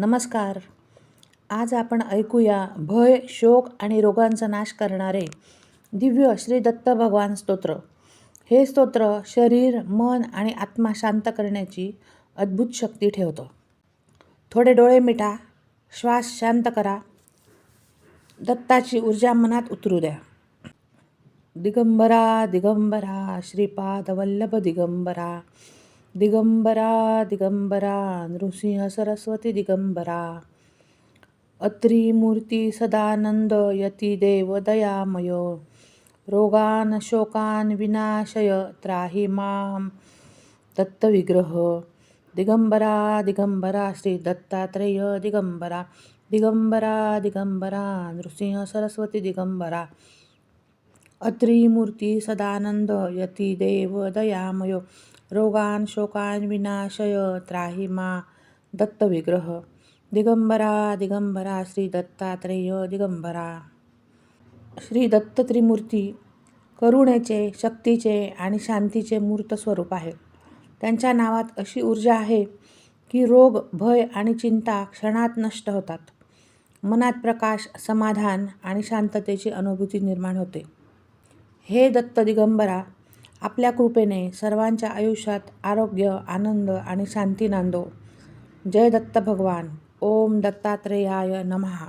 नमस्कार. आज आपण ऐकूया भय शोक आणि रोगांचा नाश करणारे दिव्य श्री दत्त भगवान स्तोत्र. हे स्तोत्र शरीर मन आणि आत्मा शांत करण्याची अद्भुत शक्ती ठेवतं. थोडे डोळे मिटा श्वास शांत करा. दत्ताची ऊर्जा मनात उतरू द्या. दिगंबरा दिगंबरा श्रीपाद वल्लभ दिगंबरा. दिगंबरा दिगंबरा नृसिंह सरस्वती दिगंबरा। अत्री मूर्ती सदानंद यती देव दयामय। रोगान शोकान विनाशय त्राही माम। दत्तविग्रह। दिगंबरा दिगंबरा श्री दत्तात्रेय दिगंबरा। दिगंबरा दिगंबरा नृसिंह सरस्वती दिगंबरा। अत्री मूर्ती सदानंद यती देव दयामय रोगान शोकान विनाशय त्राही मा दत्तविग्रह दिगंबरा दिगंबरा श्री दत्तात्रेय दिगंबरा। श्री दत्त त्रिमूर्ती करुणेचे शक्तीचे आणि शांतीचे मूर्त स्वरूप आहे. त्यांच्या नावात अशी ऊर्जा आहे की रोग भय आणि चिंता क्षणात नष्ट होतात. मनात प्रकाश समाधान आणि शांततेची अनुभूती निर्माण होते. हे दत्त दिगंबरा आपल्या कृपेने सर्वांच्या आयुष्यात आरोग्य आनंद आणि शांती नांदो. जय दत्त भगवान. ओम दत्तात्रेयाय नमहा